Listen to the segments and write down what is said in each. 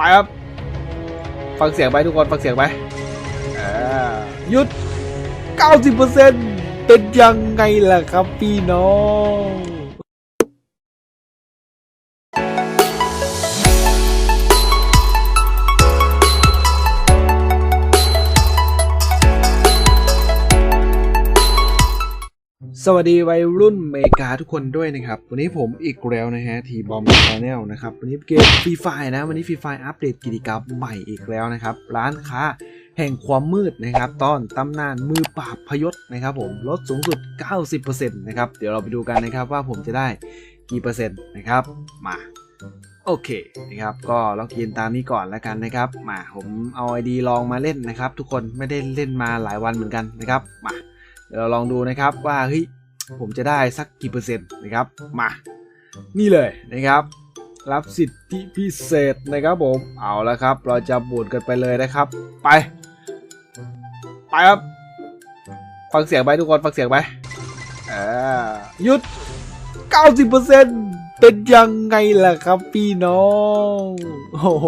ไปครับ ฟังเสียงไปทุกคนฟังเสียงไปอ่าหยุด 90%เป็นยังไงล่ะครับพี่น้อง สวัสดีวัยรุ่นเมกาทุกคนด้วยนะครับ วันนี้ผมอีกแล้วนะฮะทีบอมชาแนลนะครับ วันนี้เกมฟรีไฟนะ วันนี้ฟรีไฟอัปเดตกิจกรรมใหม่อีกแล้วนะครับ ร้านค้าแห่งความมืดนะครับตอนตำนานมือปราบพยศนะครับผมลดสูงสุด 90%นะครับ เดี๋ยวเราไปดูกันนะครับว่าผมจะได้กี่เปอร์เซ็นต์นะครับมาโอเคนะครับก็ล็อกอินตามนี้ก่อนแล้วกันนะครับมาผมเอาไอดีลองมาเล่นนะครับ ทุกคนไม่ได้เล่นมาหลายวันเหมือนกันนะครับมา เดี๋ยวเราลองดูนะครับว่าเฮ้ยผมจะได้สักกี่เปอร์เซ็นต์นะครับมานี่เลยนะครับรับสิทธิพิเศษนะครับผมเอาแล้วครับ เราจะบวชกันไปเลยนะครับ ไป ไปครับฟังเสียงไปทุกคนฟังเสียงไปอ่าหยุด 90%เป็นยังไงล่ะครับพี่น้อง โอ้โห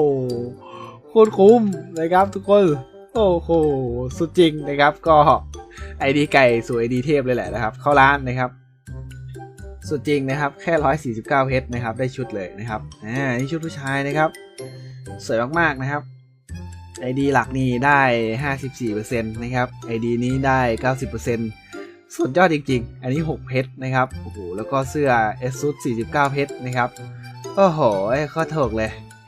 โคตรคุ้มนะครับทุกคน โอ้โห สุดจริงนะครับก็ไอดีไก่สู่ไอดีเทพเลยแหละนะครับ เข้าร้านนะครับ สุดจริงนะครับ แค่149เก้าเพชรนะครับ ได้ชุดเลยนะครับอ่านี่ชุดผู้ชายนะครับ สวยมากๆนะครับไอดีหลักนี่ได้54%นต์นะครับไอดีนี้ได้90%สุดยอดจริงๆ อันนี้ 6 เพชรนะครับ โอ้โห แล้วก็เสื้อเอสุด49 เพชรนะครับ โอ้โห ข้อถกเลย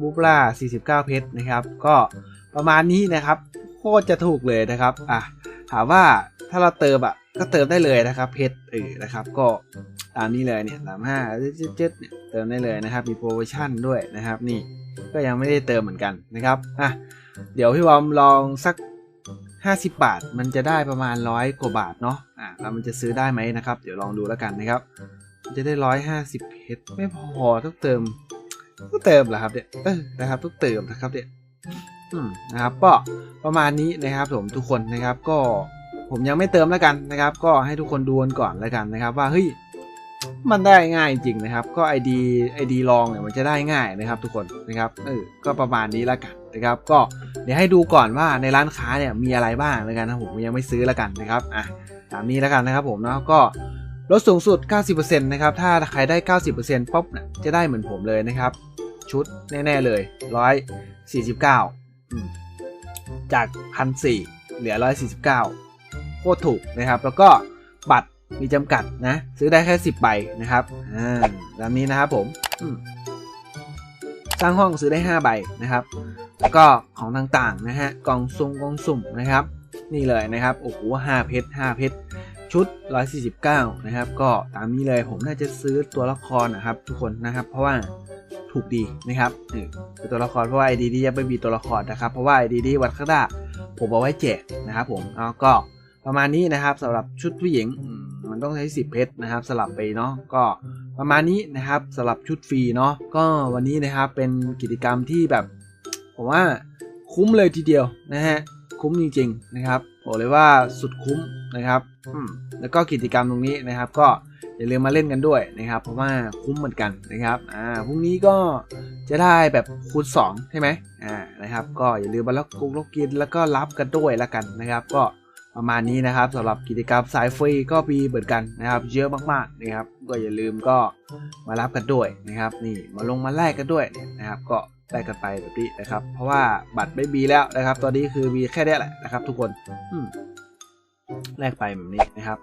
บูปล่า49 เพชรนะครับ ก็ประมาณนี้นะครับ โคตรจะถูกเลยนะครับอะถามว่าถ้าเราเติมอะก็เติมได้เลยนะครับเพชรเออนะครับ ก็ตามนี้เลยเนี่ยสามห้าเจ็ดเนี่ยเติมได้เลยนะครับ มีโปรโมชั่นด้วยนะครับ นี่ก็ยังไม่ได้เติมเหมือนกันนะครับอะเดี๋ยวพี่วอมลองสัก 50 บาท มันจะได้ประมาณร้อยกว่าบาทเนาะอะแล้วมันจะซื้อได้ไหมนะครับ เดี๋ยวลองดูแล้วกันนะครับ จะได้ร้อยห้าสิบเพชรไม่พอต้องเติม เติมเหรอครับเนี่ยเออนะครับต้องเติมนะครับเนี่ยอืมนะครับก็ประมาณนี้นะครับผมทุกคนนะครับก็ผมยังไม่เติมแล้วกันนะครับ ก็ให้ทุกคนดูกันก่อนแล้วกันนะครับ ว่าเฮ้ยมันได้ง่ายจริงนะครับ ก็ ID ID ลองเนี่ยมันจะได้ง่ายนะครับ ทุกคนนะครับเออก็ประมาณนี้แล้วกันนะครับ ก็เดี๋ยวให้ดูก่อนว่าในร้านค้าเนี่ยมีอะไรบ้างแล้วกันนะผมยังไม่ซื้อแล้วกันนะครับอะตามนี้แล้วกันนะครับ ผมเนาะก็ลดสูงสุด 90%นะครับ ถ้าใครได้ 90%ป๊บเนี่ยจะได้เหมือนผมเลยนะครับ ชุดแน่ ๆ เลย149อืมจากพันสี่เหลือ149โคตรถูกนะครับ แล้วก็บัตรมีจำกัดนะ ซื้อได้แค่10ใบนะครับอ่าตามนี้นะครับผมมสร้างห้องซื้อได้ 5 ใบนะครับ แล้วก็ของต่างๆนะฮะกล่องสุ่มกล่องสุ่มนะครับ นี่เลยนะครับโอ้โห5เพชร5เพชรชุด 149 นะครับ ก็ตามนี้เลยผมน่าจะซื้อตัวละครนะครับ ทุกคนนะครับ เพราะว่า ถูกดีนะครับเออคือตัวละครเพราะว่าไอดีนี้ยังไม่มีตัวละครนะครับ เพราะว่าไอดีนี้วัดข้างหน้าผมเอาไว้แจกนะครับผมแล้วก็ประมาณนี้นะครับสำหรับชุดผู้หญิงมันต้องใช้ 10 เพชรนะครับ สลับไปเนาะก็ประมาณนี้นะครับสำหรับชุดฟรีเนาะก็วันนี้นะครับเป็นกิจกรรมที่แบบผมว่าคุ้มเลยทีเดียวนะฮะคุ้มจริงๆนะครับบอกเลยว่าสุดคุ้มนะครับแล้วก็กิจกรรมตรงนี้นะครับ ก็ อย่าลืมมาเล่นกันด้วยนะครับ เพราะว่าคุ้มเหมือนกันนะครับอ่าพรุ่งนี้ก็จะได้แบบคูณ2ใช่ไหมอ่านะครับ ก็อย่าลืมมาล็อกกุ๊กล็อกกินแล้วก็รับกันด้วยล้วกันนะครับ ก็ประมาณนี้นะครับสำหรับกิจกรรมสายฟรีก็มีเหมือนกันนะครับ เยอะมากๆนะครับ ก็อย่าลืมก็มารับกันด้วยนะครับ นี่มาลงมาแลกกันด้วยเนี่ยนะครับ ก็แลกกันไปแบบนี้นะครับ เพราะว่าบัตรไม่มีแล้วนะครับ ตอนนี้คือมีแค่เนี้แหละนะครับ ทุกคนแลกไปแบบนี้นะครับ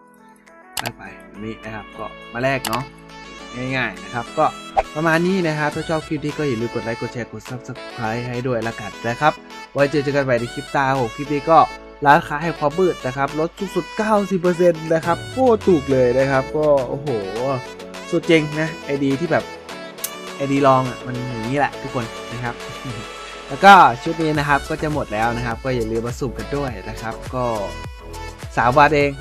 แลกไปนี้นะครับก็มาแลกเนาะง่ายๆนะครับก็ประมาณนี้นะครับถ้าชอบคลิปนี้ก็อย่าลืมกดไลค์กดแชร์กด subscribe ให้ด้วยละกันนะครับไว้เจอเจอกันใหม่ในคลิปตาผมคลิปนี้ก็ร้านค้าให้ความมืดนะครับลดสูงสุด 90%นะครับโคตรถูกเลยนะครับ ก็โอ้โหสุดจริงนะไอดีที่แบบไอดีลองอะมันอย่างนี้แหละทุกคนนะครับ แล้วก็ชุดนี้นะครับก็จะหมดแล้วนะครับ ก็อย่าลืมมาสุ่มกันด้วยนะครับ ก็สามวันเอง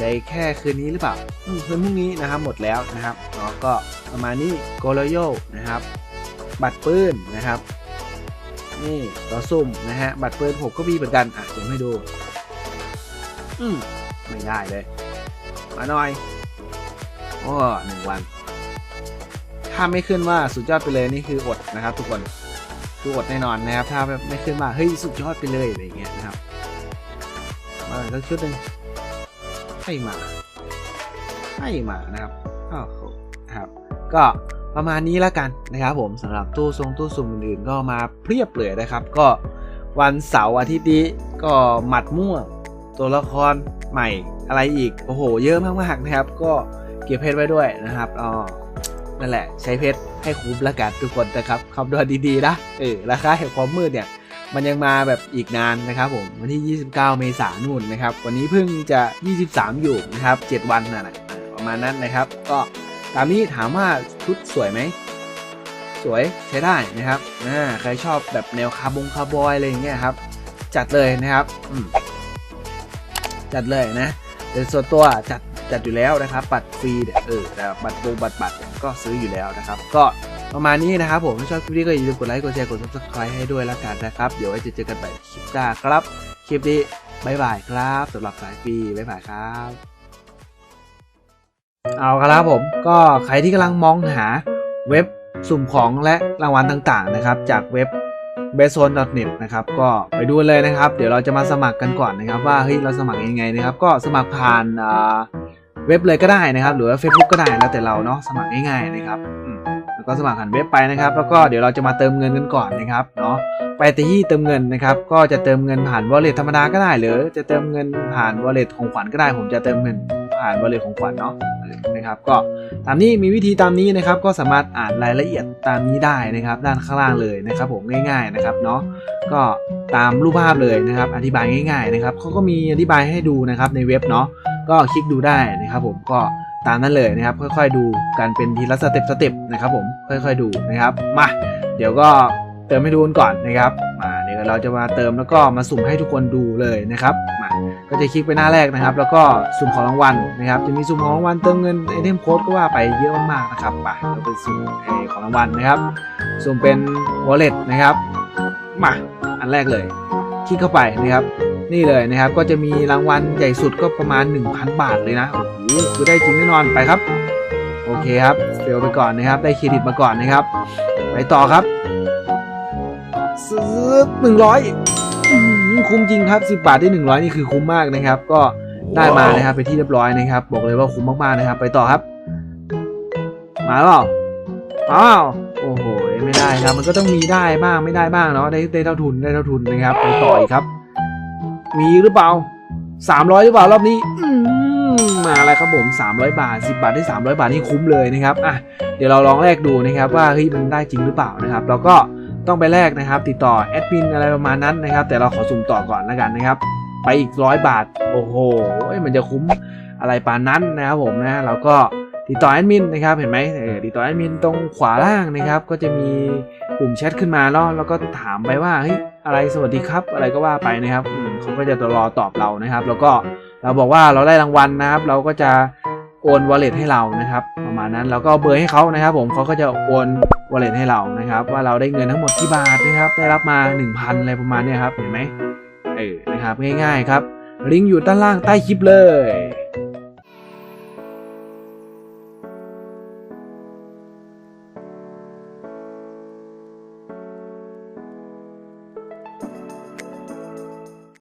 อืมเดี๋ยวอีกแค่คืนนี้หรือเปล่าคืนพรุ่งนี้นะครับหมดแล้วนะครับเนาะก็ประมาณนี้โกโลโยนะครับ บัตรปืนนะครับ นี่ต่อสุ่มนะฮะบัตรปืนผมก็มีเหมือนกันอะผมให้ดู อืมไม่ได้เลย มาหน่อยโอ้หนึ่งวัน ถ้าไม่ขึ้นว่าสุดยอดไปเลยนี่คืออดนะครับ ทุกคนคืออดแน่นอนนะครับ ถ้าไม่ขึ้นมาเฮ้ยสุดยอดไปเลยอะไรอย่างเงี้ยนะครับมาอีกสักชุดหนึ่ง ให้มา ให้มานะครับอ้าวครับ ก็ประมาณนี้แล้วกันนะครับผมสำหรับตู้ทรงตู้สุ่มอื่นๆ ก็มาเพียบเลยนะครับ ก็วันเสาร์อาทิตย์นี้ก็หมัดม่วงตัวละครใหม่อะไรอีก โอ้โห เยอะมากๆนะครับ ก็เก็บเพชรไว้ด้วยนะครับอ๋อนั่นแหละ ใช้เพชรให้คุ้มละกันทุกคนนะครับคำนวณดีๆนะเออราคาแห่งความมืดเนี่ย มันยังมาแบบอีกนานนะครับผมวันที่ 29 เมษายนนู่นนะครับ วันนี้เพิ่งจะ 23 อยู่นะครับ 7 วันน่ะประมาณนั้นนะครับ ก็ตามนี้ถามว่าชุดสวยไหมสวยใช้ได้นะครับอ่าใครชอบแบบแนวคาร์บงคาร์บอยอะไรอย่างเงี้ยครับ จัดเลยนะครับอืมจัดเลยนะแต่ส่วนตัวจัดจัดอยู่แล้วนะครับ บัตรฟรีเออแต่บัตรบงบัตรบัตรก็ซื้ออยู่แล้วนะครับ ก็ ประมาณนี้นะครับผมถ้าชอบคลิปนี้ก็อย่าลืมกดไลค์กดแชร์กด subscribe ให้ด้วยแล้วกันนะครับ เดี๋ยวไว้จะเจอกันใหม่คลิปหน้าครับ คลิปนี้บายบายครับสำหรับสายฟรีบายบายครับ เอาครับผมก็ใครที่กำลังมองหาเว็บสุ่มของและรางวัลต่างๆนะครับ จากเว็บ b e s o n n e t นะครับก็ไปดูเลยนะครับ เดี๋ยวเราจะมาสมัครกันก่อนนะครับ ว่าเฮ้ยเราสมัครยังไงนะครับ ก็สมัครผ่านเว็บเลยก็ได้นะครับ หรือว่า Facebook ก็ได้แล้วแต่เราเนาะสมัครง่ายๆนะครับอ แล้วก็สมัครผ่านเว็บไปนะครับ แล้วก็เดี๋ยวเราจะมาเติมเงินกันก่อนนะครับเนาะไปที่เติมเงินนะครับ ก็จะเติมเงินผ่าน wallet ธรรมดาก็ได้หรือจะเติมเงินผ่าน wallet ของขวัญก็ได้ ผมจะเติมเงินผ่าน wallet ของขวัญเนาะนะครับ ก็ตามนี้มีวิธีตามนี้นะครับ ก็สามารถอ่านรายละเอียดตามนี้ได้นะครับ ด้านข้างล่างเลยนะครับ ผมง่าย ๆนะครับเนาะก็ตามรูปภาพเลยนะครับ อธิบายง่าย ๆ นะครับเขาก็มีอธิบายให้ดูนะครับในเว็บเนาะก็คลิกดูได้นะครับ ผมก็ ตามนั้นเลยนะครับ ค่อยๆดูกันเป็นทีละสเต็ปสเต็ปนะครับผมค่อยๆดูนะครับมาเดี๋ยวก็เติมให้ดูกันก่อนนะครับมาเดี๋ยวเราจะมาเติมแล้วก็มาสุ่มให้ทุกคนดูเลยนะครับมาก็จะคลิกไปหน้าแรกนะครับ แล้วก็สุ่มของรางวัลนะครับ จะมีสุ่มของรางวัลเติมเงินไอเทมโค้ดก็ว่าไปเยอะมากๆนะครับไปเราไปสุ่มไอของรางวัลนะครับ สุ่มเป็น wallet นะครับมาอันแรกเลย คลิกเข้าไปนะครับ นี่เลยนะครับ ก็จะมีรางวัลใหญ่สุดก็ประมาณ 1,000 บาทเลยนะโอ้โหคือได้จริงแน่นอนไปครับ โอเคครับเฟลไปก่อนนะครับ ได้เครดิตมาก่อนนะครับ ไปต่อครับซื้อหนึ่งร้อยคุ้มจริงครับ10บาทได้100นี่คือคุ้มมากนะครับ ก็ได้มานะครับไปที่เรียบร้อยนะครับ บอกเลยว่าคุ้มมากๆนะครับ ไปต่อครับ มาเปล่ามาเปล่าโอ้โหไม่ได้ครับ มันก็ต้องมีได้บ้างไม่ได้บ้างเนาะได้ได้เท่าทุนได้เท่าทุนนะครับ ไปต่ออีกครับ มีหรือเปล่า300หรือเปล่ารอบนี้อมาแล้วครับผม300บาท10บาทได้300บาทนี่คุ้มเลยนะครับอะเดี๋ยวเราลองแลกดูนะครับว่าเฮ้ยมันได้จริงหรือเปล่านะครับเราก็ต้องไปแลกนะครับ ติดต่อแอดมินอะไรประมาณนั้นนะครับ แต่เราขอสุ่มต่อก่อนแล้วกันนะครับ ไปอีกร้อยบาท โอ้โหมันจะคุ้มอะไรปานนั้นนะครับผมนะเราก็ติดต่อแอดมินนะครับเห็นไหมเออติดต่อแอดมินตรงขวาล่างนะครับ ก็จะมีปุ่มแชทขึ้นมาแล้วแล้วก็ถามไปว่าเฮ้ย อะไรสวัสดีครับ อะไรก็ว่าไปนะครับเขาก็จะรอตอบเรานะครับ แล้วก็เราบอกว่าเราได้รางวัลนะครับ เราก็จะโอนวอลเล็ตให้เรานะครับ ประมาณนั้นเราก็เบอร์ให้เขานะครับ ผมเขาก็จะโอนวอลเล็ตให้เรานะครับ ว่าเราได้เงินทั้งหมดกี่บาทนะครับ ได้รับมา 1,000อะไรประมาณนี้ครับเห็นไหมเออนะครับง่ายๆครับลิงก์อยู่ด้านล่างใต้คลิปเลย